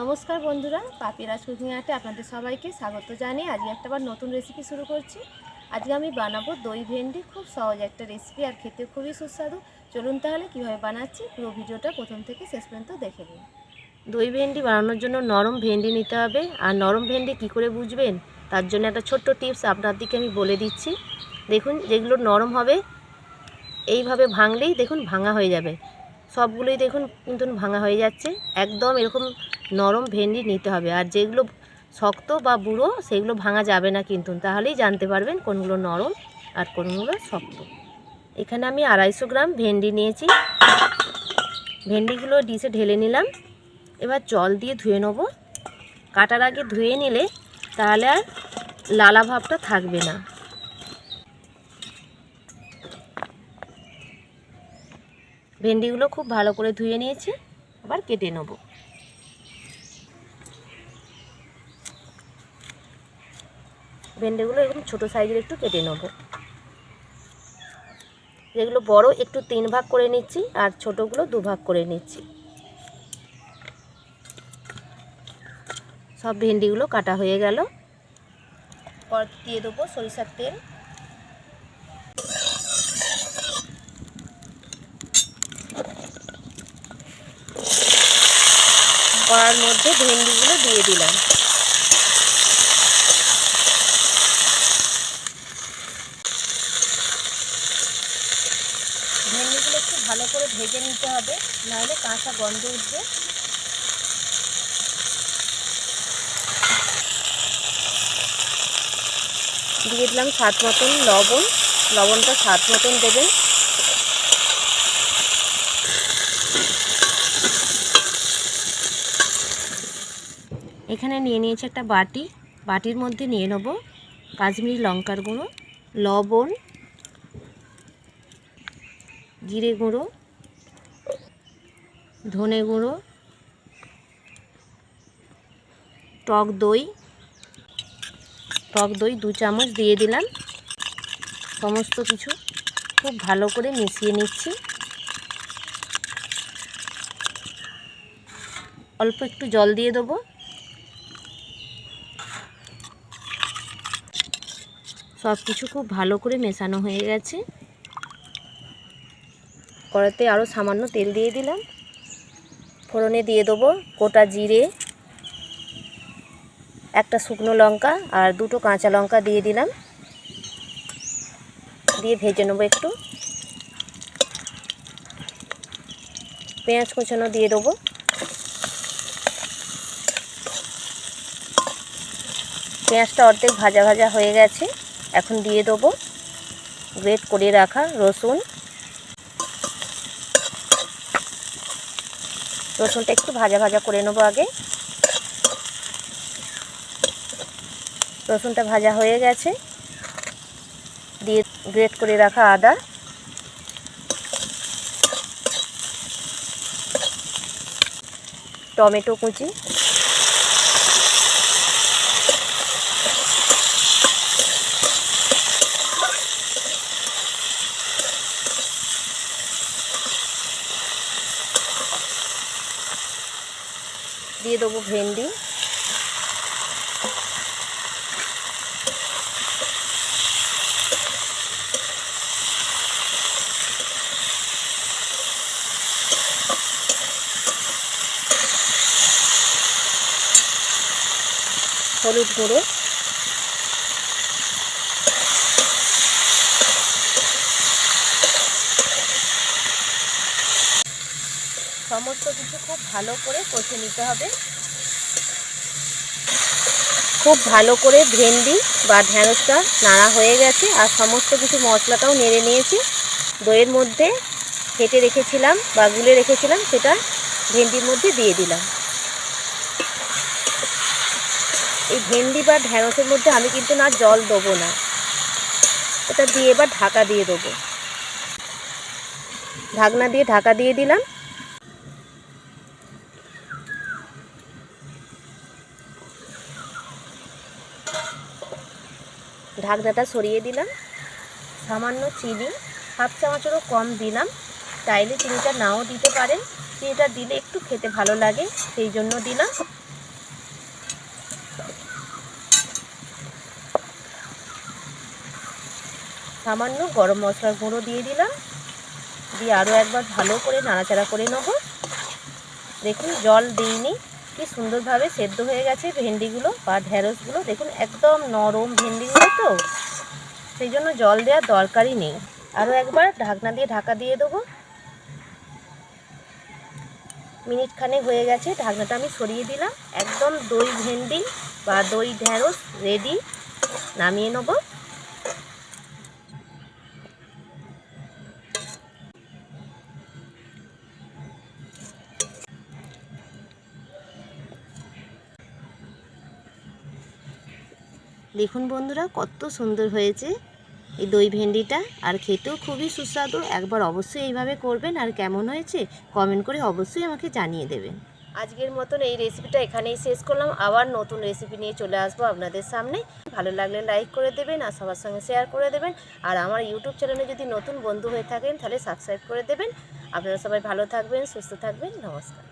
নমস্কার বন্ধুরা পাপিরাজ কুকিং আর্টে আপনাদের সবাইকে স্বাগত জানিয়ে আজকে একটা আবার নতুন রেসিপি শুরু করছি। আজকে আমি বানাবো দই ভেন্ডি, খুব সহজ একটা রেসিপি আর খেতে খুবই সুস্বাদু। চলুন তাহলে কীভাবে বানাচ্ছি, পুরো ভিডিওটা প্রথম থেকে শেষ পর্যন্ত দেখে নিন। দই ভেন্ডি বানানোর জন্য নরম ভেন্ডি নিতে হবে। আর নরম ভেন্ডি কি করে বুঝবেন? তার জন্য একটা ছোট্ট টিপস আপনার দিকে আমি বলে দিচ্ছি। দেখুন, যেগুলো নরম হবে, এইভাবে ভাঙলেই দেখুন ভাঙা হয়ে যাবে। সবগুলোই দেখুন, কিন্তু ভাঙা হয়ে যাচ্ছে। একদম এরকম নরম ভেন্ডি নিতে হবে। আর যেগুলো শক্ত বা বুড়ো, সেগুলো ভাঙা যাবে না কিন্তু। তাহলেই জানতে পারবেন কোনগুলো নরম আর কোনগুলো শক্ত। এখানে আমি আড়াইশো গ্রাম ভেন্ডি নিয়েছি। ভেন্ডিগুলো ডিশে ঢেলে নিলাম। এবার জল দিয়ে ধুয়ে নেব। কাটার আগে ধুয়ে নিলে তাহলে আর লালা ভাবটা থাকবে না। ভেন্ডিগুলো খুব ভালো করে ধুয়ে নিয়েছি। আবার কেটে নেব। ভেন্ডিগুলো এরকম ছোটো সাইজের একটু কেটে নেব। যেগুলো বড়, একটু তিন ভাগ করে নিচ্ছি আর ছোটোগুলো দু ভাগ করে নিচ্ছি। সব ভেন্ডিগুলো কাটা হয়ে গেল। পর দিয়ে দেবো সরিষার তেল। কড়ার মধ্যে ভেন্ডিগুলো দিয়ে দিলাম ভেন্ডিগুলো একটু ভালো করে ভেজে নিতে হবে, নাহলে কাঁচা গন্ধ উঠবে। দিয়ে দিলাম স্বাদ মতন লবণ, লবণটা স্বাদ মতন দেবেন। এখানে নিয়ে নিয়েছি একটা বাটি, বাটির মধ্যে নিয়ে নেব কাশ্মীরি লঙ্কার গুঁড়ো, লবণ, জিরে গুঁড়ো ধনে গুঁড়ো, টক দই টক দই দু চামচ দিয়ে দিলাম। সমস্ত কিছু খুব ভালো করে মিশিয়ে নিচ্ছি। অল্প একটু জল দিয়ে দেবো। সব কিছু খুব ভালো করে মেশানো হয়ে গেছে। কড়াতে আরও সামান্য তেল দিয়ে দিলাম। ফোড়নে দিয়ে দেবো গোটা জিরে, একটা শুকনো লঙ্কা আর দুটো কাঁচা লঙ্কা দিয়ে দিলাম। দিয়ে ভেজে নেব একটু। পেঁয়াজ কুচানো দিয়ে দেবো। পেঁয়াজটা অর্ধেক ভাজা ভাজা হয়ে গেছে। এখন দিয়ে দেবো গ্রেট করে রাখা রসুন। রসুনটা একটু ভাজা ভাজা করে নেব আগে। রসুনটা ভাজা হয়ে গেছে। দিয়ে গ্রেট করে রাখা আদা। টমেটো কুচি। দিয়ে দেবো ভেন্ডি। হলুদ গুঁড়ো। সমস্ত কিছু খুব ভালো করে কষে নিতে হবে। খুব ভালো করে ভেন্ডি বা ঢ্যাঁড়সটা নাড়া হয়ে গেছে আর সমস্ত কিছু মশলাটাও নেড়ে নিয়েছি। দইয়ের মধ্যে কেটে রেখেছিলাম বা গুলে রেখেছিলাম সেটা ভেন্ডির মধ্যে দিয়ে দিলাম। এই ভেন্ডি বা ঢ্যাঁড়সের মধ্যে আমি কিন্তু না জল দেবো না। এটা দিয়ে এবার ঢাকা দিয়ে দেবো। ঢাকনা দিয়ে ঢাকা দিয়ে দিলাম। ঢাকনাটা সরিয়ে দিলাম। সামান্য চিনি, হাফ চামচেরও কম দিলাম। চাইলে চিনিটা নাও দিতে পারেন। চিনিটা দিলে একটু খেতে ভালো লাগে, সেই জন্য দিলাম। সামান্য গরম মশলার গুঁড়ো দিয়ে দিলাম। দিয়ে আরও একবার ভালো করে নাড়াচাড়া করে নেব। দেখুন, জল দিইনি। কি সুন্দরভাবে সেদ্ধ হয়ে গেছে ভেন্ডিগুলো বা ঢ্যাঁড়সগুলো দেখুন, একদম নরম ভেন্ডিগুলো তো। সেই জন্য জল দেওয়ার দরকারই নেই। আরও একবার ঢাকনা দিয়ে ঢাকা দিয়ে দেবো। মিনিট খানে হয়ে গেছে, ঢাকনাটা আমি সরিয়ে দিলাম। একদম দই ভেন্ডি বা দই ঢ্যাঁড়স রেডি। নামিয়ে নেব। দেখুন বন্ধুরা, কত সুন্দর হয়েছে এই দই ভেন্ডিটা, আর খেতেও খুবই সুস্বাদু। একবার অবশ্যই এইভাবে করবেন, আর কেমন হয়েছে কমেন্ট করে অবশ্যই আমাকে জানিয়ে দেবেন। আজকের মতন এই রেসিপিটা এখানেই শেষ করলাম। আবার নতুন রেসিপি নিয়ে চলে আসব আপনাদের সামনে। ভালো লাগলে লাইক করে দেবেন, আর সবার সঙ্গে শেয়ার করে দেবেন। আর আমার ইউটিউব চ্যানেলে যদি নতুন বন্ধু হয়ে থাকেন, তাহলে সাবস্ক্রাইব করে দেবেন। আপনারা সবাই ভালো থাকবেন, সুস্থ থাকবেন। নমস্কার।